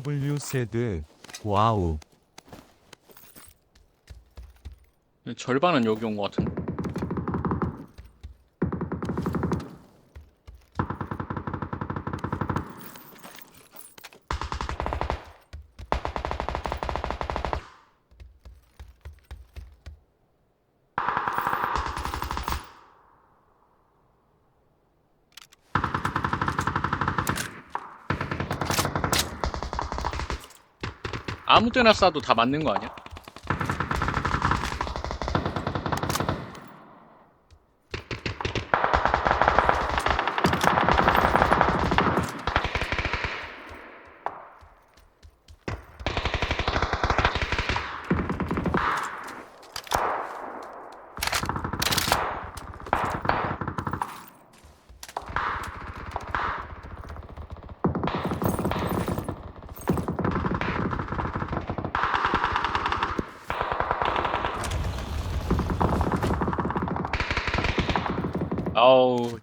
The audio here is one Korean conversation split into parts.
W 세드 와우 절반은 여기 온 것 같은데. 아무 때나 쏴도 다 맞는 거 아니야?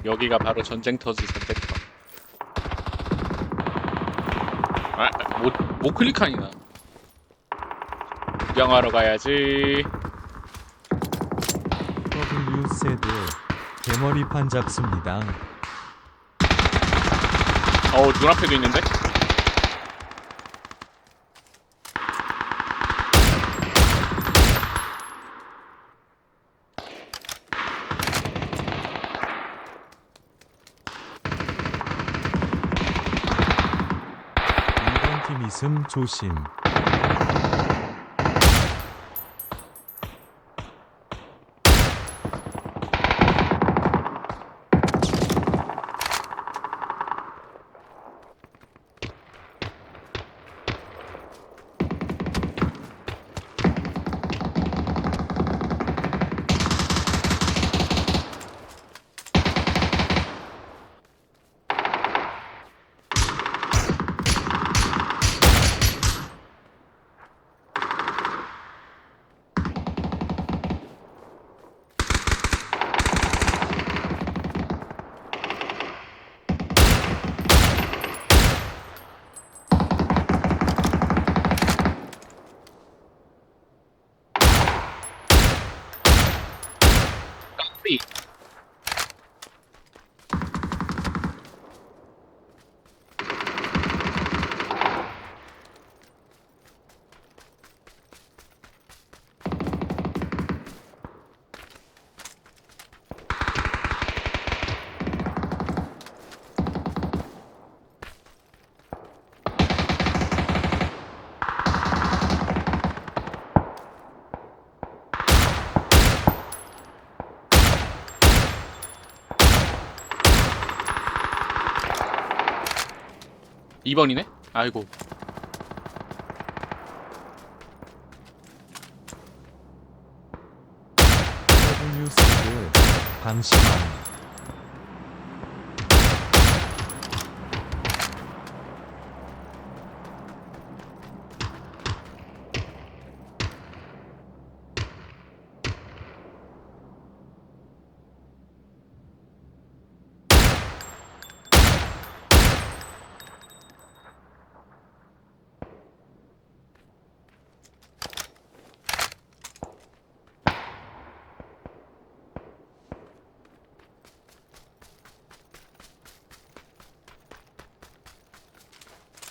여기가 바로 전쟁터지 전쟁터 아 못 못 클릭하니나. 구경하러 가야지. W 세드 개머리판 잡습니다. 어우 눈앞에도 있는데 이번 팀 있음 조심 2번이네? 아이고. W 세드 방심함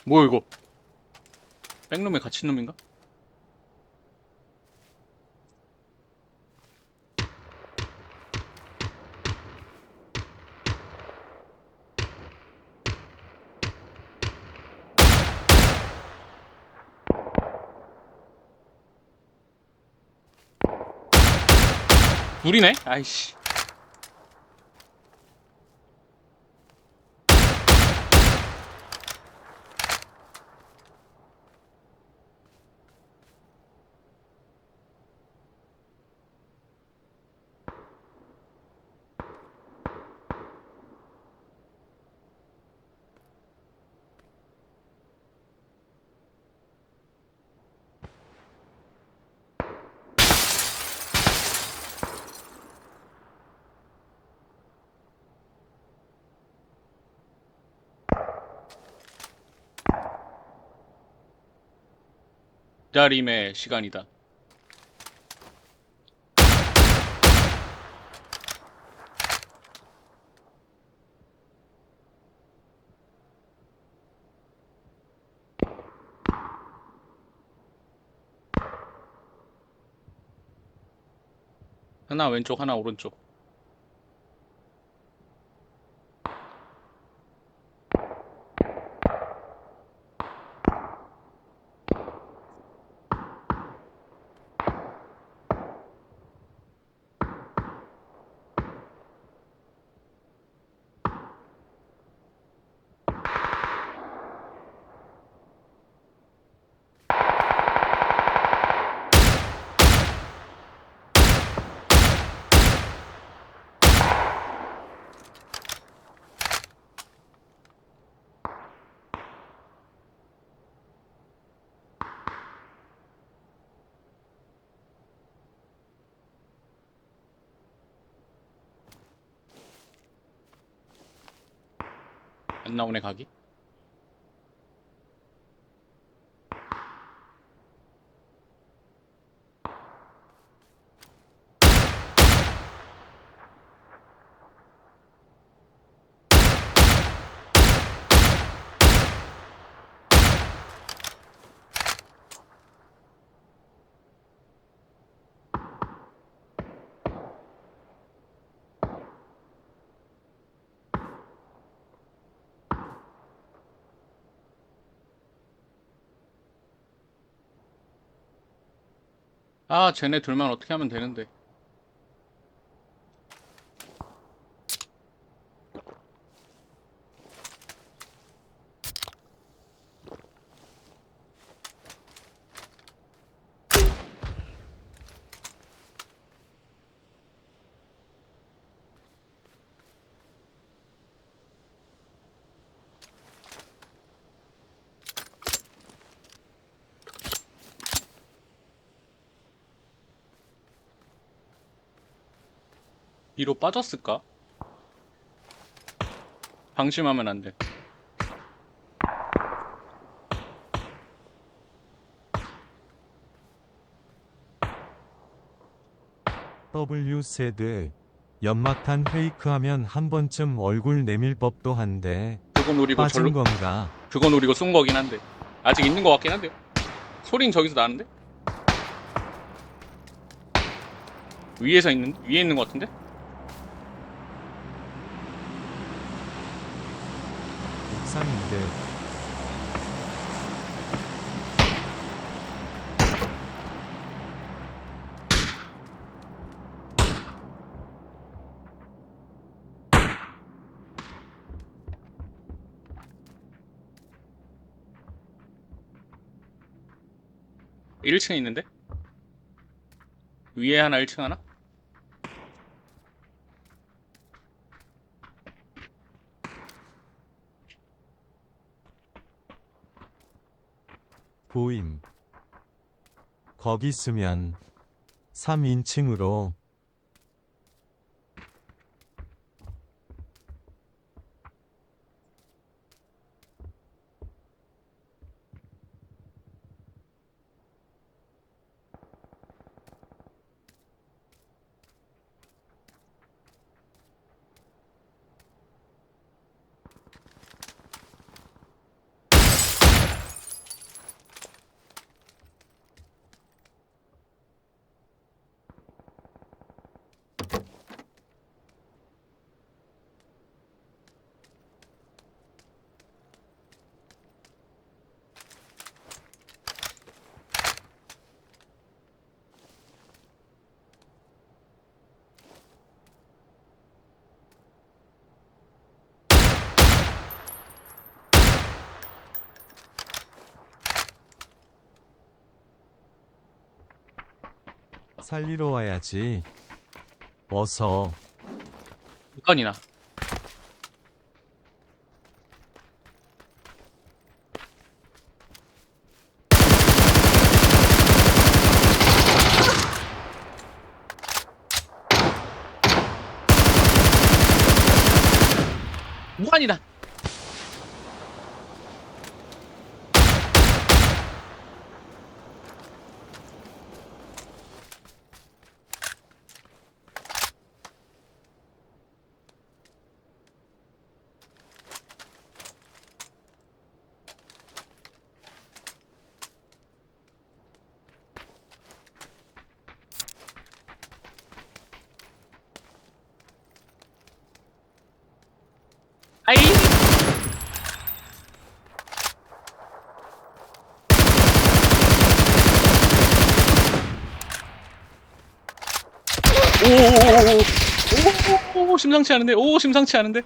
뭐야 이거 백룸에 갇힌 놈인가? 둘이네? 아이씨 기다림의 시간이다. 하나 왼쪽, 하나 오른쪽. 안 나오네, 각이. 아, 쟤네 둘만 어떻게 하면 되는데. 뒤로 빠졌을까? 방심하면 안 돼. W 세드 연막탄 페이크하면 한 번쯤 얼굴 내밀 법도 한데 그거 노리고 빠진 절로 건가? 그거 노리고 쏜 거긴 한데 아직 있는 것 같긴 한데요. 소린 저기서 나는데? 위에서 있는 위에 있는 것 같은데? 옥상인데 일 1층에 있는데? 위에 하나 1층 하나? 보임. 거기 있으면 3인칭으로 살리러 와야지. 어서 건이나 무한이다. 아이! 오오오오 오, 심상치 않은데 오 심상치 않은데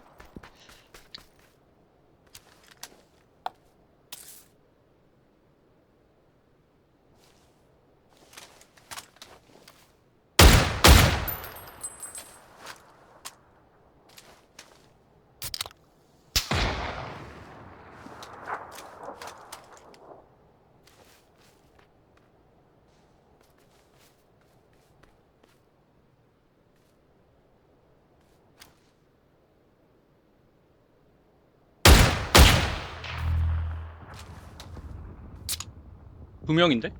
두 명인데?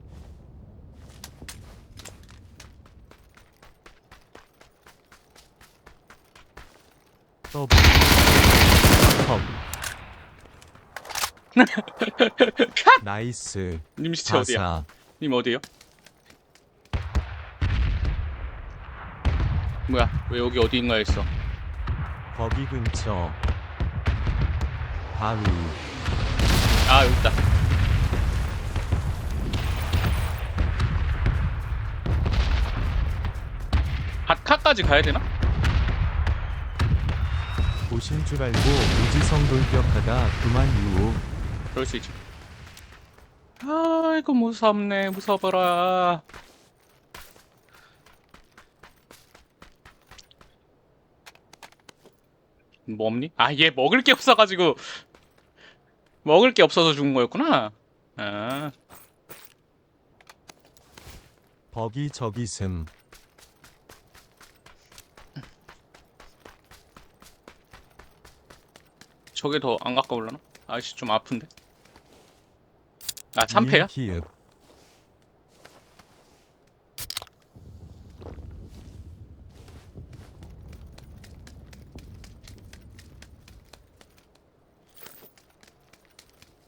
컵 나이스. 님 시체 어디야? 님 어디에요? 뭐야 왜 여기 어디인가에 있어? 거기 근처. 바위. 아 여기 있다 핫카까지 가야 되나? 보신 줄 알고 무지성 돌격하다 그만 유 그럴 수 있지. 아이고 무섭네. 무서워라. 뭐 없니? 아 얘 먹을 게 없어가지고. 먹을 게 없어서 죽은 거였구나. 아. 버기 저기 슴 저게 더 안 가까울라나? 아씨 좀 아픈데? 아 참패야? 키읔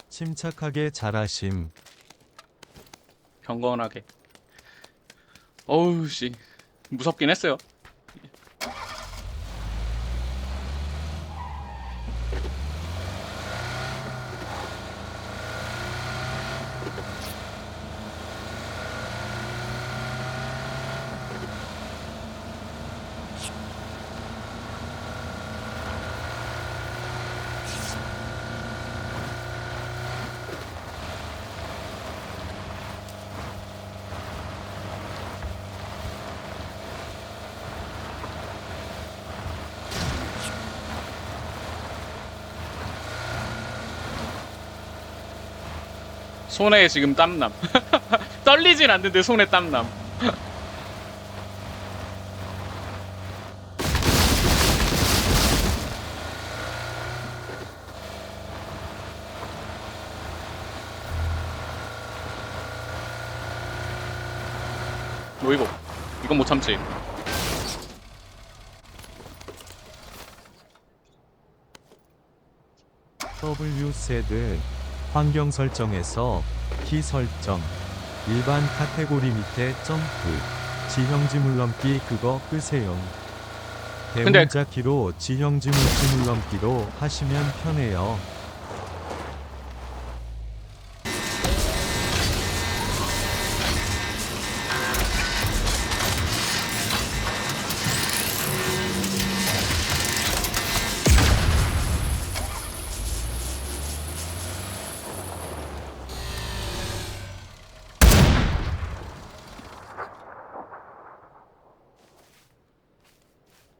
침착하게 잘하심. 경건하게. 어우 씨. 무섭긴 했어요 손에 지금 땀남. 떨리진 않는데 손에 땀남. 뭐 이거 이건 못 참지. W 세드 환경 설정에서 키 설정 일반 카테고리 밑에 점프 지형지 물넘기 그거 끄세요. 대문자 키로 지형지 물지 물넘기로 하시면 편해요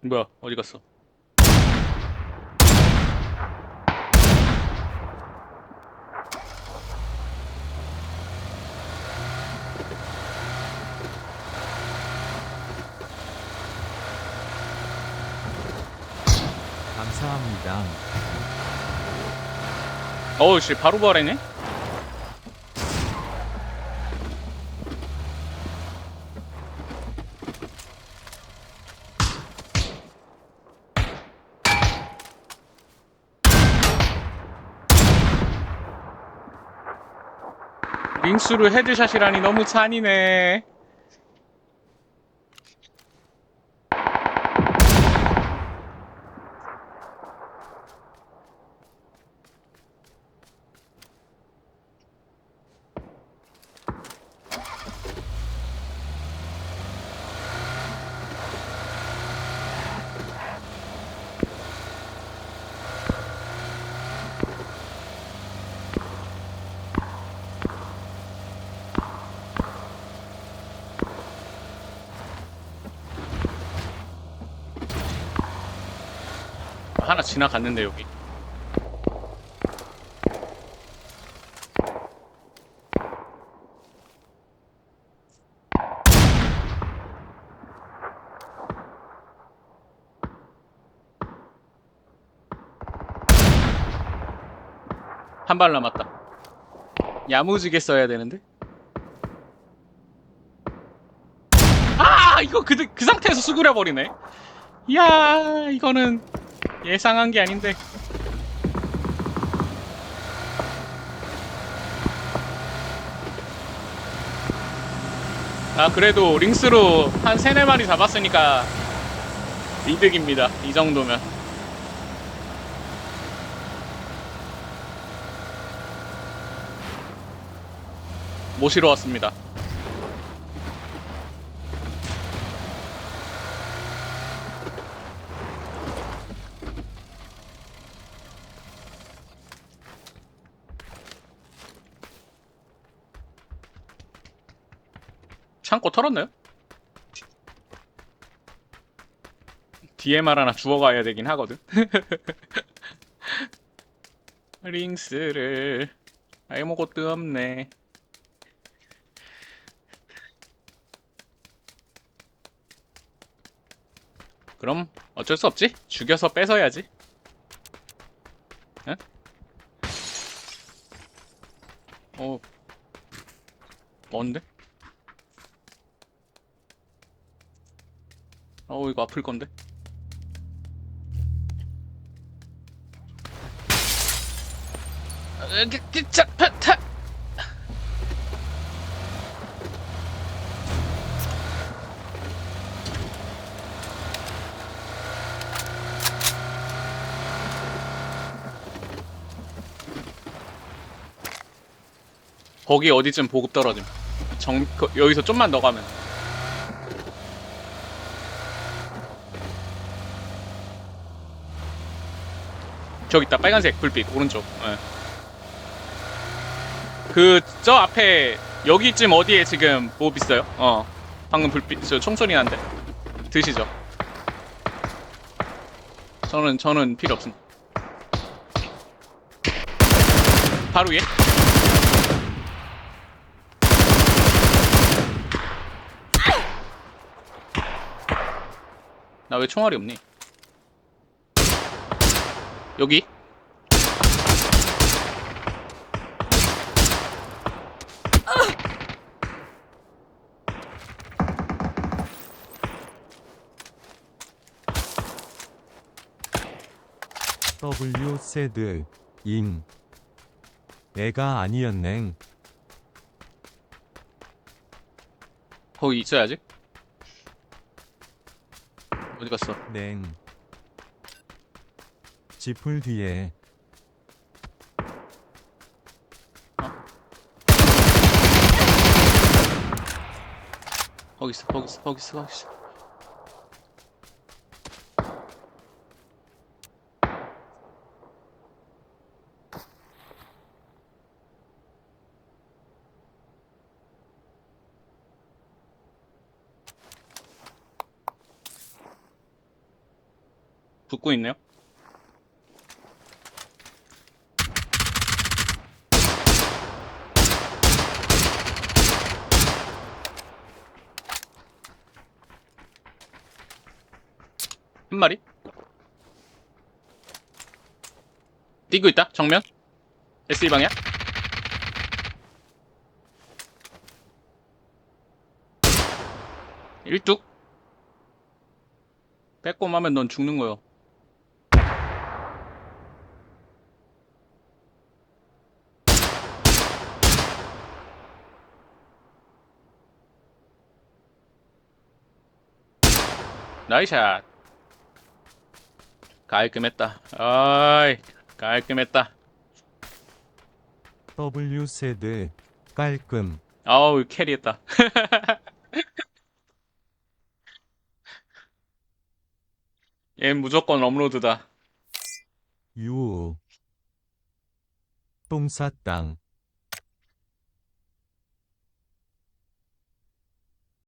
뭐야 어디 갔어? 감사합니다. 어우 씨 바로 부활했네 링수를 헤드샷이라니 너무 잔이네 하나 지나갔는데 여기. 한 발 남았다. 야무지게 써야 되는데. 아 이거 그, 그 상태에서 수그려 버리네. 이야 이거는 예상한 게 아닌데. 아 그래도 링스로 한 세네 마리 잡았으니까 이득입니다. 이 정도면. 모시러 왔습니다. 창고 털었나요? DMR 하나 주워가야 되긴 하거든. 링스를 아무것도 없네. 그럼 어쩔 수 없지. 죽여서 뺏어야지. 응? 어, 뭔데? 어, 이거 아플 건데. 어, 타. 거기 어디쯤 보급 떨어짐. 정, 그, 여기서 좀만 더 가면. 저기 있다. 빨간색 불빛 오른쪽. 그 저 앞에 여기쯤 어디에 지금 뭐 있어요? 어. 방금 불빛 저 총소리 난데. 드시죠. 저는 저는 필요 없음. 바로 위에? 나 왜 총알이 없니? 여기? W 세드 잉 애가 아니었냉 거기 있어야지. 어디 갔어? 냉 지풀 뒤에. 거기 있어 거기 있어 거기 있어 거기 있어. 붙고 있네요 한 마리 뛰고 있다 정면. SE 방향. 일뚝. 빼꼼하면 넌 죽는 거요. 나이샷. 깔끔했다. 아이 깔끔했다. W 세드 깔끔. 아우 캐리했다. 얘 무조건 업로드다. 유 똥쌌땅